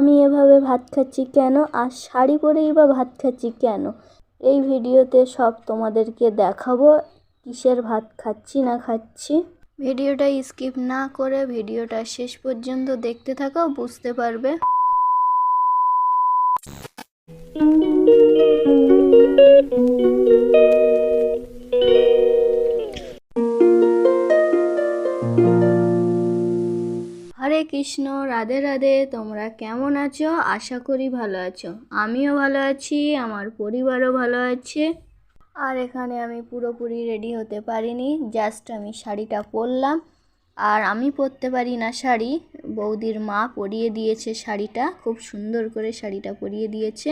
আমি এভাবে ভাত খাচ্ছি কেন? আর শাড়ি পরেই বা ভাত খাচ্ছি কেন? এই ভিডিওতে সব তোমাদেরকে দেখাবো, কিসের ভাত খাচ্ছি না খাচ্ছি। ভিডিওটা স্কিপ না করে ভিডিওটা শেষ পর্যন্ত দেখতে থাকো, বুঝতে পারবে। হরে কৃষ্ণ, রাধে রাধে, তোমরা কেমন আছো? আশা করি ভালো আছো। আমিও ভালো আছি, আমার পরিবারও ভালো আছে। আর এখানে আমি পুরোপুরি রেডি হতে পারিনি জাস্ট আমি শাড়িটা পরলাম। আর আমি পরতে পারি না শাড়ি, বৌদির মা পরিয়ে দিয়েছে শাড়িটা, খুব সুন্দর করে শাড়িটা পরিয়ে দিয়েছে।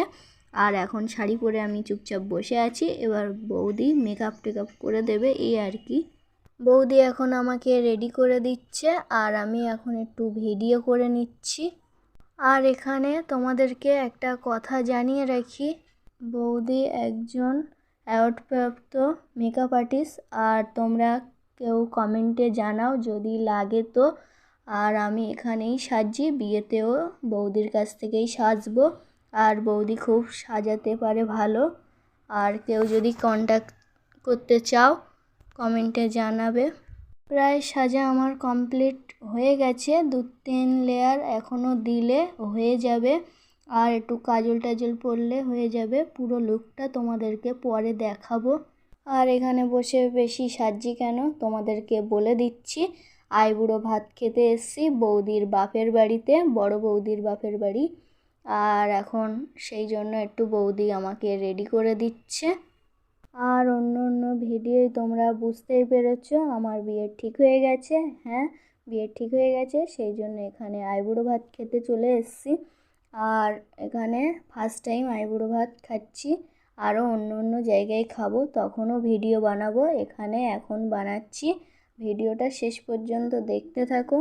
আর এখন শাড়ি পরে আমি চুপচাপ বসে আছি, এবার বৌদি মেকআপ টেকআপ করে দেবে, এই আর কি। বৌদি এখন আমাকে রেডি করে দিচ্ছে আর আমি এখন একটু ভিডিও করে নিচ্ছি। আর এখানে তোমাদেরকে একটা কথা জানিয়ে রাখি। বৌদি একজন অ্যাওয়ার্ডপ্রাপ্ত মেকআপ আর্টিস্ট আর তোমরা কেউ কমেন্টে জানাও যদি লাগে তো। আর আমি এখানেই সাজি বিয়েতেও বৌদির কাছ থেকেই সাজবো। আর বৌদি খুব সাজাতে পারে ভালো। আর কেউ যদি কন্ট্যাক্ট করতে চাও কমেন্টে জানাবে। প্রায় সাজা আমার কমপ্লিট হয়ে গেছে। দু তিন লেয়ার এখনও দিলে হয়ে যাবে। আর একটু কাজল টাজল পরলে হয়ে যাবে। পুরো লুকটা তোমাদেরকে পরে দেখাবো। আর এখানে বসে বেশি সাজি কেন? তোমাদেরকে বলে দিচ্ছি। আইবুড়ো ভাত খেতে এসছি বৌদির বাপের বাড়িতে, বড় বৌদির বাপের বাড়ি। আর এখন সেই জন্য একটু বৌদি আমাকে রেডি করে দিচ্ছে। আর অন্য অন্য ভিডিওই তোমরা বুঝতেই পেরেছ, আমার বিয়ে ঠিক হয়ে গেছে হ্যাঁ বিয়ে ঠিক হয়ে গেছে, সেই জন্য এখানে আইবুড়ো ভাত খেতে চলে এসেছি। আর এখানে ফার্স্ট টাইম আইবুড়ো ভাত খাচ্ছি, আরও অন্য অন্য জায়গায় খাব, তখনও ভিডিও বানাবো, এখানে এখন বানাচ্ছি, ভিডিওটা শেষ পর্যন্ত দেখতে থাকো।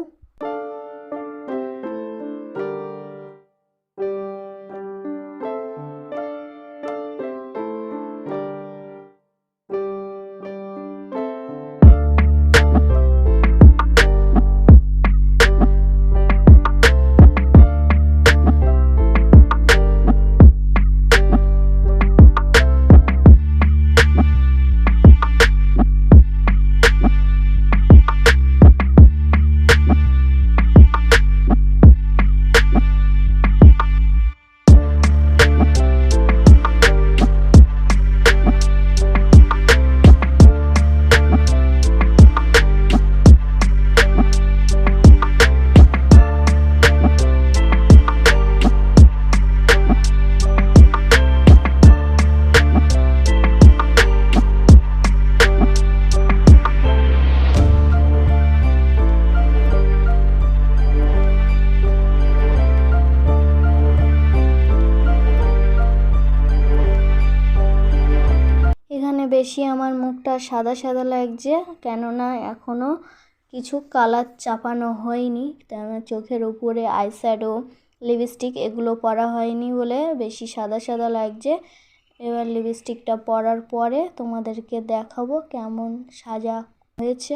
বেশি আমার মুখটা সাদা সাদা লাগছে, কেননা এখনও কিছু কালার চাপানো হয়নি। কেননা চোখের উপরে আইস্যাডো লিপস্টিক এগুলো পরা হয়নি বলে বেশি সাদা সাদা লাগছে। এবার লিপস্টিকটা পরার পরে তোমাদেরকে দেখাবো কেমন সাজা হয়েছে।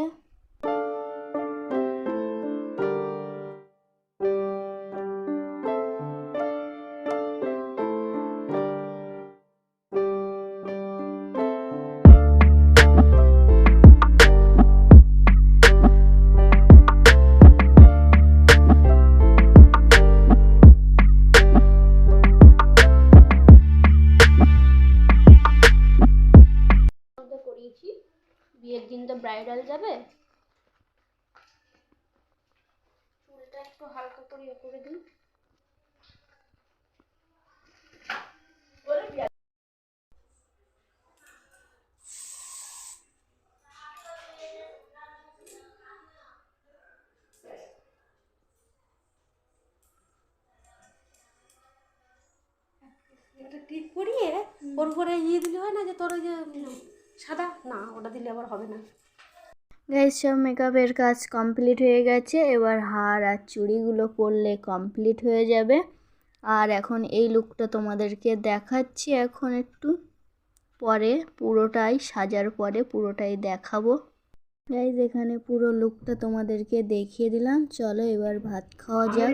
একটা টিপ পরিয়ে ওর উপরে ইয়ে দিলে হয় না যে তোর ওই যে সাদা? না ওটা দিলে আবার হবে না। গাইজ সব মেকআপের কাজ কমপ্লিট হয়ে গেছে। এবার হার আর চুড়িগুলো পরলে কমপ্লিট হয়ে যাবে। আর এখন এই লুকটা তোমাদেরকে দেখাচ্ছি। এখন একটু পরে পুরোটাই সাজার পরে পুরোটাই দেখাবো। গাইজ এখানে পুরো লুকটা তোমাদেরকে দেখিয়ে দিলাম। চলো এবার ভাত খাওয়া যাক।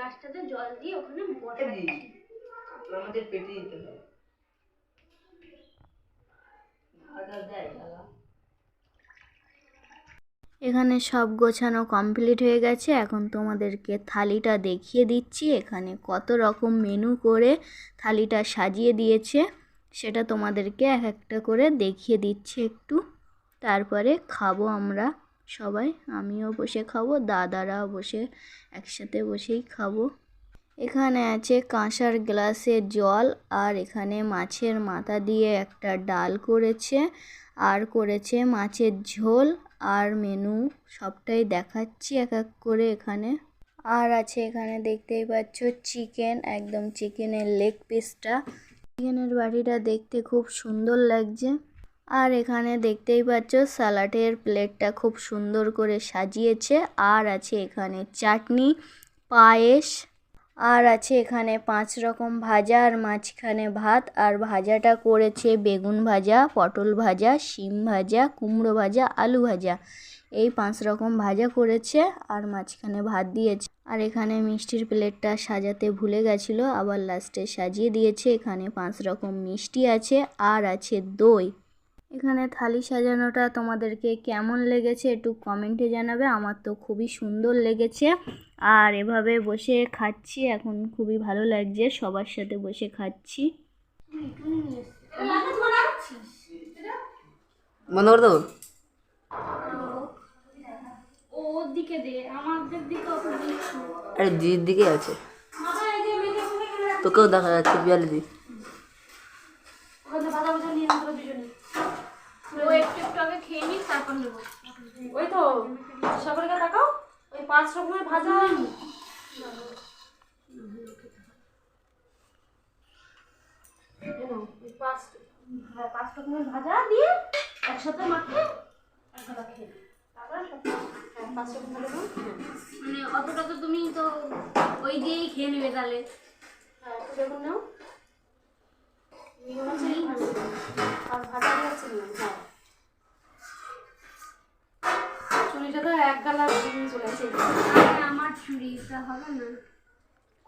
গ্লাসটাতে জল দিয়ে ওখানে বসাচ্ছি। আমাদের পেটে দিতে হবে। এখানে সব গোছানো কমপ্লিট হয়ে গেছে। এখন তোমাদেরকে থালিটা দেখিয়ে দিচ্ছি। এখানে কত রকম মেনু করে থালিটা সাজিয়ে দিয়েছে। সেটা তোমাদেরকে এক একটা করে দেখিয়ে দিচ্ছি একটু। তারপরে খাব আমরা। সবাই, আমিও বসে খাব, দাদারাও বসে একসাথে বসেই খাব। এখানে আছে কাঁসার গ্লাসে জল আর এখানে মাছের মাথা দিয়ে একটা ডাল করেছে আর করেছে মাছের ঝোল আর মেনু সবটাই দেখাচ্ছি এক এক করে এখানে। আর আছে এখানে দেখতেই পাচ্ছ চিকেন, একদম চিকেনের লেগ পিসটা। চিকেনের বাটিটা দেখতে খুব সুন্দর লাগছে। আর এখানে দেখতেই পাচ্ছ স্যালাডের প্লেটটা খুব সুন্দর করে সাজিয়েছে। আর আছে এখানে চাটনি, পায়েস, আর আছে এখানে পাঁচ রকম ভাজা আর মাঝখানে ভাত। আর ভাজাটা করেছে বেগুন ভাজা, পটল ভাজা, শিম ভাজা, কুমড়ো ভাজা, আলু ভাজা। এই পাঁচ রকম ভাজা করেছে আর মাঝখানে ভাত দিয়েছে। আর এখানে মিষ্টির প্লেটটা সাজাতে ভুলে গেছিল, আবার লাস্টে সাজিয়ে দিয়েছে। এখানে পাঁচ রকম মিষ্টি আছে, আর আছে দই। এখানে থালি সাজানোটা তোমাদেরকে কেমন লেগেছে একটু কমেন্টে জানাবে, আমার তো খুবই সুন্দর লেগেছে। আর এভাবে বসে খাচ্ছি, এখন খুবই ভালো লাগছে, সবার সাথে বসে খাচ্ছি। দিদির আছে। তোকেও দেখা যাচ্ছে বিয়ালি ওখানে ভাজা ভাজা নিয়ে আমরা দুজনে ও একটু একটু আগে খেয়ে নিস তারপর নেব। ওই তো সকলকে তাকাও ওই পাঁচ রকমের ভাজা ওই পাঁচ হ্যাঁ, পাঁচ রকমের ভাজা দিয়ে একসাথে মাখিয়ে একসাথে খেয়ে হ্যাঁ মানে অতটা তো তুমি তো ওই দিয়েই খেয়ে নেবে তাহলে। হ্যাঁ নাও। ভাজা। দিয়ে চুরিটা তো এক গালা দিয়ে চলে আসে। আমার চুড়িটা হবে না।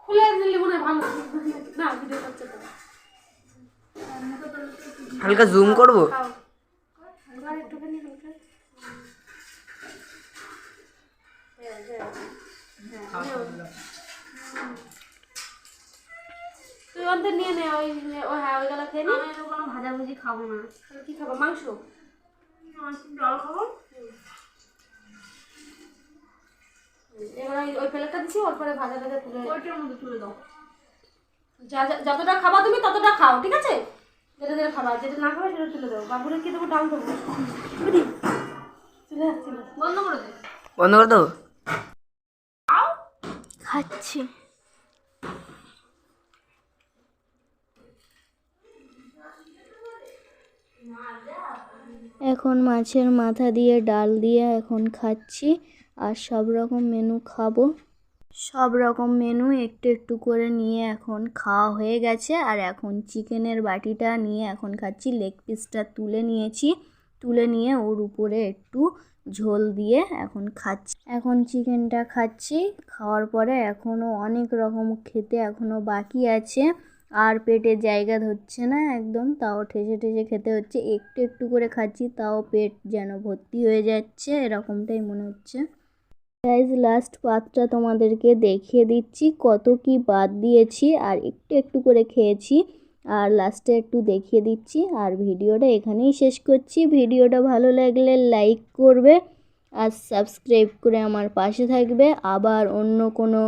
খুলে দিলে মনে ভালো। না ভিডিও করছে তো। হালকা জুম করব? খাও। এবার একটুখানি হালকা নাও। তুই অন্তর নিয়ে নে ওই ও হ্যাঁ ওই গলা খেয়ে নি। আমি কোনো ভাজাভুজি খাব না। তাহলে কি খাব? মাংস? জল খাব। এবার ওই ওই প্লেটটা দিচ্ছি ওর পরে ভাজা ভাজা তুলে ওইটার মধ্যে তুলে দাও? যা যা- যতটা খাবা তুমি ততটা খাও ঠিক আছে? যেটা যেটা খাবা যেটা না খাবে সেটা তুলে দেবো বাবুরে কি দেবো? ডাল দেবো। চলে আসছি বন্ধ করে দে। বন্ধ করে দেবো? খাচ্ছি। এখন মাছের মাথা দিয়ে ডাল দিয়ে এখন খাচ্ছি। আর সব রকম মেনু খাব। সব রকম মেনু একটু একটু করে নিয়ে এখন খাওয়া হয়ে গেছে। আর এখন চিকেনের বাটিটা নিয়ে এখন খাচ্ছি। লেগ পিসটা তুলে নিয়েছি। তুলে নিয়ে ওর উপরে একটু ঝোল দিয়ে এখন খাচ্ছি। এখন চিকেনটা খাচ্ছি। খাওয়ার পরে এখনও অনেক রকম খেতে এখনও বাকি আছে। আর পেটে জায়গা ধরছে না একদম। তাও ঠেসে ঠেসে খেতে হচ্ছে। একটু একটু করে খাচ্ছি। তাও পেট যেন ভর্তি হয়ে যাচ্ছে। এরকমটাই মনে হচ্ছে। গাইজ লাস্ট পাতটা তোমাদেরকে দেখিয়ে দিচ্ছি। কত কি বাদ দিয়েছি আর একটু একটু করে খেয়েছি। আর লাস্টে একটু দেখিয়ে দিচ্ছি। আর ভিডিওটা এখানেই শেষ করছি। ভিডিওটা ভালো লাগলে লাইক করবে আর সাবস্ক্রাইব করে আমার পাশে থাকবে। আবার অন্য কোনো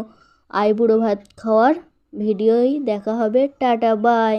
আইবুড়ো ভাত খাওয়ার ভিডিওই দেখা হবে। Tata bye